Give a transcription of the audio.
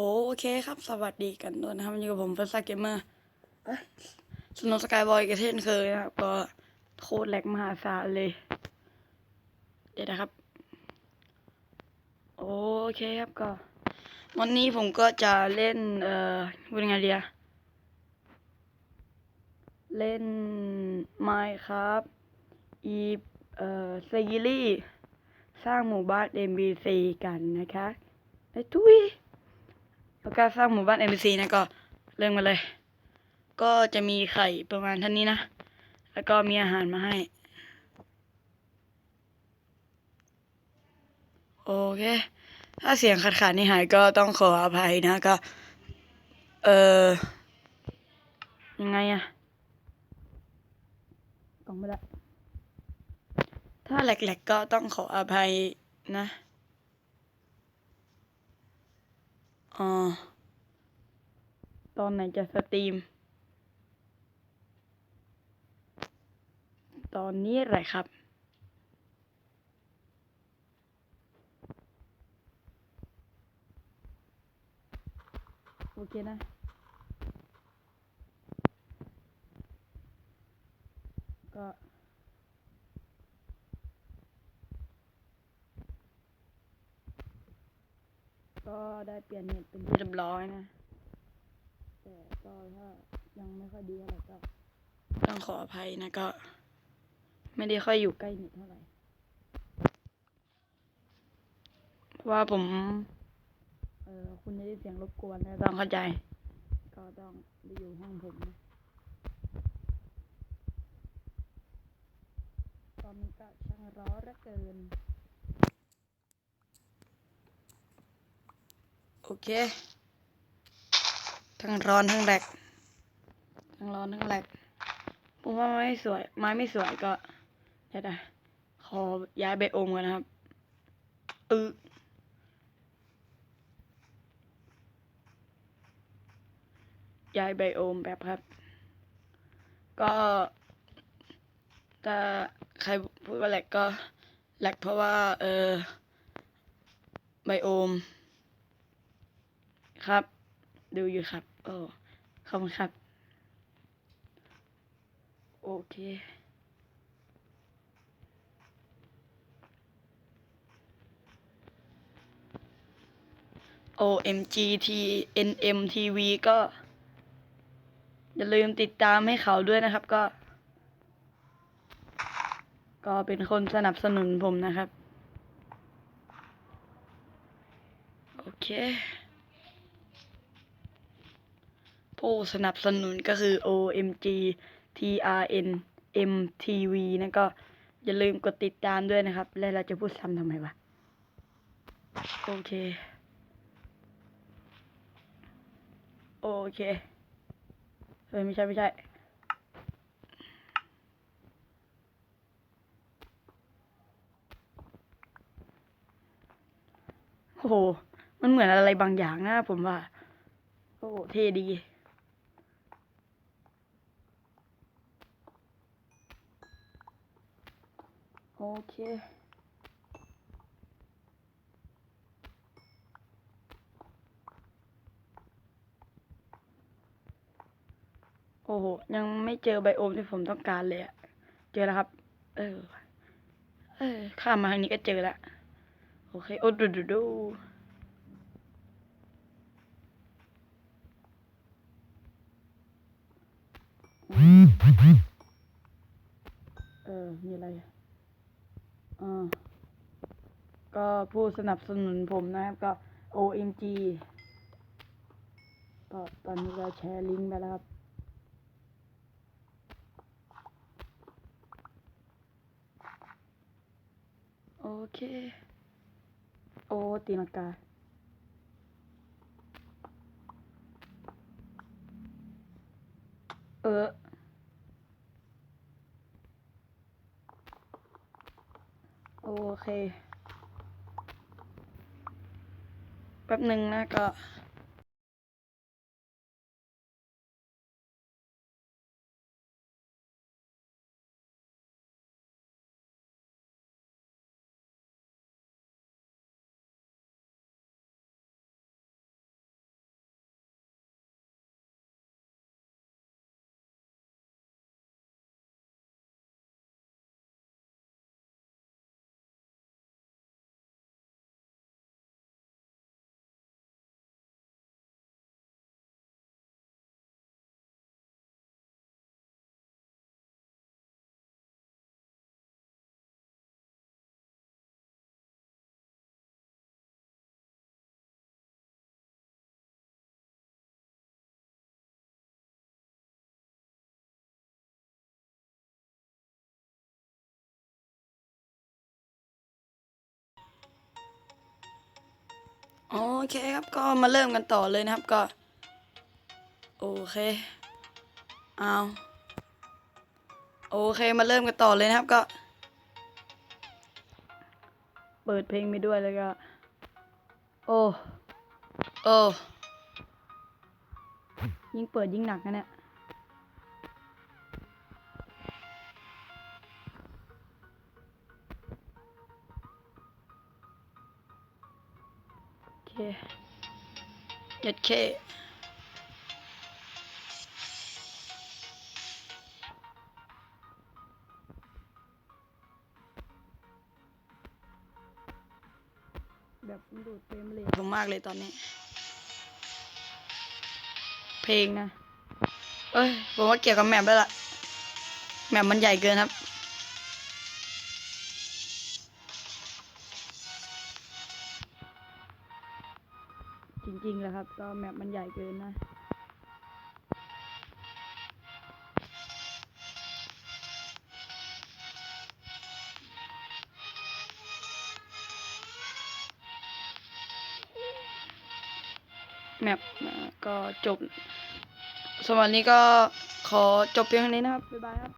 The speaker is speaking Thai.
โอเคครับ สวัสดีกันด้วยนะครับอยู่กับผมเฟิร์สเกมเมอร์สโนสกายบอยกันเช่นเคยนะครับ ก็โคตรแหลกมหาศาลเลย เดี๋ยวนะครับ โอเคครับก็ วันนี้ผมก็จะเล่น เอ่อพูดยังไงเดียเล่นไมค์ครับ อีเอ่อซีรีส์สร้างหมู่บ้าน MBC กันนะคะไอ้ทุย แล้วก็สร้างหมู่บ้าน NPC นะก็เริ่มมาเลย ก็จะมีไข่ประมาณเท่านี้นะ แล้วก็มีอาหารมาให้ โอเค ถ้าเสียงขาดขาดนี่หายก็ต้องขออภัยนะก็ เออยังไงอะกล่องไม่ละถ้าแหลกๆก็ต้องขออภัยนะ อ๋อตอนไหนจะสตรีม ตอนนี้แหละครับ โอเคนะ ก็ ก็ได้เปลี่ยนเน็ตเป็นที่เรียบร้อยนะ แต่ก็ถ้ายังไม่ค่อยดีเท่าไหร่ก็ ต้องขออภัยนะก็ ไม่ได้ค่อยอยู่ใกล้เน็ตเท่าไหร่เพราะว่าผม เออคุณได้ยินเสียงรบกวนนะต้องเข้าใจ ก็ต้องไปอยู่ห้องผมนะตอนนี้ก็ช่างร้อนเหลือเกิน โอเค ทั้งร้อนทั้งแหลก ทั้งร้อนทั้งแหลก ผมว่าไม้สวย ไม้ไม่สวยก็เดี๋ยวนะขอย้ายไบโอมกันนะครับออย้ายไบโอมแบบครับ ก็ถ้าใครพูดว่าแหลกก็แหลกเพราะว่า เออไบโอม ครับ ดูอยู่ครับโอ้ขอบคุณครับ โอเค OMG T NM TV ก็ อย่าลืมติดตามให้เขาด้วยนะครับก็ ก็เป็นคนสนับสนุนผมนะครับ โอเค ผู้สนับสนุนก็คือ OMG TRN MTV นะก็อย่าลืมกดติดตามด้วยนะครับ แล้วเราจะพูดซ้ำทำไมวะ โอเค โอเค เฮ้ย ไม่ใช่ ไม่ใช่โอ้โห มันเหมือนอะไรบางอย่างนะผมว่า โอ้เท่ดี โอเค โอ้โห ยังไม่เจอไบโอมที่ผมต้องการเลยอะเจอแล้วครับ เออ เออ ข้ามมาทางนี้ก็เจอแล้ว โอเค โอ้ดูดูดูเออ มีอะไร ก็ผู้สนับสนุนผมนะครับก็ OMG ก็ตอนนี้เราแชร์ลิงก์ไปแล้วครับ โอเค โอ้ตีลังกาเออ โอเค แป๊บหนึ่งนะก็ โอเคครับก็มาเริ่มกันต่อเลยนะครับก็ โอเคเอาโอเคมาเริ่มกันต่อเลยนะครับก็ เปิดเพลงไปด้วยแล้วก็ โอ้โอ้ยิ่งเปิดยิ่งหนักนะเนี่ย เคเจ็ดเคแบบมันดูดเฟรมเรทผมมากเลยตอนนี้ เพลงนะ เอ้ย ผมว่าเกี่ยวกับแมปแล้วล่ะ แมปมันใหญ่เกินครับ จริงๆแล้วครับ ก็แมปมันใหญ่เกินนะแมปนะก็จบสำหรับวันนี้ก็ขอจบเพียงเท่านี้นะครับ บ๊ายบายครับ